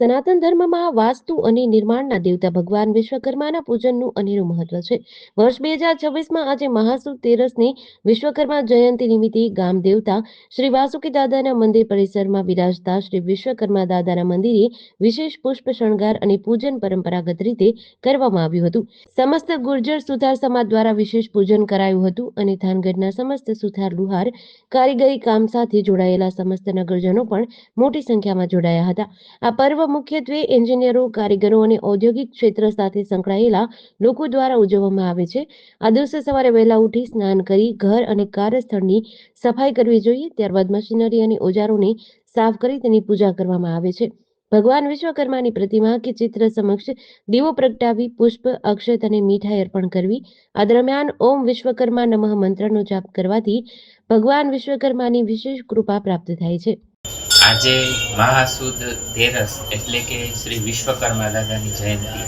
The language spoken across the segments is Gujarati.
સનાતન ધર્મમાં વાસ્તુ અને નિર્માણના દેવતા ભગવાન વિશ્વકર્માના પૂજનનું અનેરું મહત્વ છે. વર્ષ બે હજાર છવ્વીસમાં આજે મહાસુદ તેરસની વિશ્વકર્મા જયંતિ નિમિત્તે ગામ દેવતા શ્રી વાસુકી દાદાના મંદિર પરિસરમાં બિરાજતા શ્રી વિશ્વકર્મા દાદાના મંદિરે વિશેષ પુષ્પ, શણગાર અને પૂજન પરંપરાગત રીતે કરવામાં આવ્યું હતું. સમસ્ત ગુર્જર સુથાર સમાજ દ્વારા વિશેષ પૂજન કરાયું હતું અને થાનગઢના સમસ્ત સુથાર લુહાર કારીગરી કામ સાથે જોડાયેલા સમસ્ત નગરજનો પણ મોટી સંખ્યામાં જોડાયા હતા. આ પર્વ મુખ્યત્વે એન્જિનિયરો, કારીગરો અને ઔદ્યોગિક ક્ષેત્ર સાથે સંકળાયેલા લોકો દ્વારા ઉજવવામાં આવે છે. આ દિવસે સવારે વહેલા ઉઠી સ્નાન કરી, ઘર અને કાર્યસ્થળની સફાઈ કરવી જોઈએ. ત્યારબાદ મશીનરી અને ઓજારોને સાફ કરી તેની પૂજા કરવામાં આવે છે. ભગવાન વિશ્વકર્માની પ્રતિમા કે ચિત્ર સમક્ષ દીવો પ્રગટાવી, પુષ્પ, અક્ષત અને મીઠાઈ અર્પણ કરવી. આ દરમિયાન ઓમ વિશ્વકર્મા નમઃ મંત્રનો જાપ કરવાથી ભગવાન વિશ્વકર્માની વિશેષ કૃપા પ્રાપ્ત થાય છે. આજે મહાસુદ તેરસ એટલે કે શ્રી વિશ્વકર્મા દાદાની જયંતિ.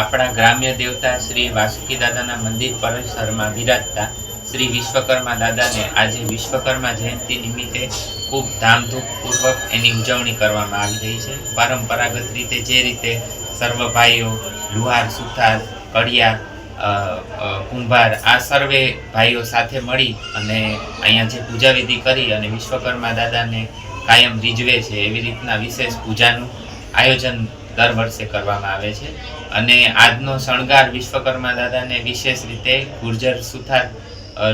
આપણા ગ્રામ્ય દેવતા શ્રી વાસુકી દાદાના મંદિર પરિસરમાં બિરાજતા શ્રી વિશ્વકર્મા દાદાને આજે વિશ્વકર્મા જયંતિ નિમિત્તે ખૂબ ધામધૂમપૂર્વક એની ઉજવણી કરવામાં આવી રહી છે. પરંપરાગત રીતે જે રીતે સર્વ ભાઈઓ લુહાર, સુથાર કડિયા કુંભાર આ સર્વે ભાઈઓ સાથે મળી અને અહીંયા જે પૂજાવિધિ કરી અને વિશ્વકર્મા દાદાને કાયમ રીઝવે છે એવી રીતના વિશેષ પૂજાનું આયોજન દર વર્ષે કરવામાં આવે છે. અને આજનો શણગાર વિશ્વકર્મા દાદાને વિશેષ રીતે ગુર્જર સુથાર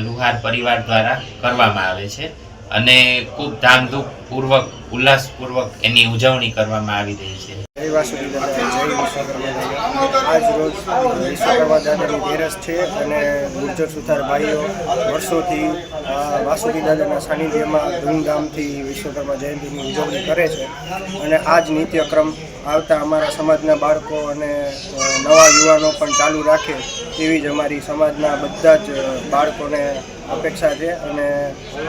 લુહાર પરિવાર દ્વારા કરવામાં આવે છે. અને ખૂબ ધામધૂમપૂર્વક, ઉલ્લાસપૂર્વક એની ઉજવણી કરવામાં આવી રહી છે. જય વાસુકી દાદા આજ રોજ વિશ્વકર્મા દાદાની તેરસ છે અને ગુર્જર સુથાર ભાઈઓ વર્ષોથી વાસુકી દાદાના સાનિધ્યમાં ધૂમધામથી વિશ્વકર્મા જયંતિની ઉજવણી કરે છે અને આ જ નિત્યક્રમ આવતા અમારા સમાજના બાળકો અને નવા યુવાનો પણ ચાલુ રાખે એવી જ અમારી સમાજના બધા જ બાળકોને અપેક્ષા છે અને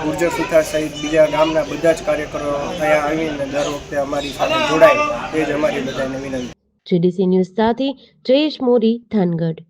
ગુર્જર સુથાર સહિત બીજા ગામના બધા જ કાર્યકરો અહીંયા આવીને દર વખતે અમારી સાથે જોડાય, એ જ અમારી બધાને વિનંતી. જીડીસી ન્યૂઝ સાથે જયેશ મોરી થાનગઢ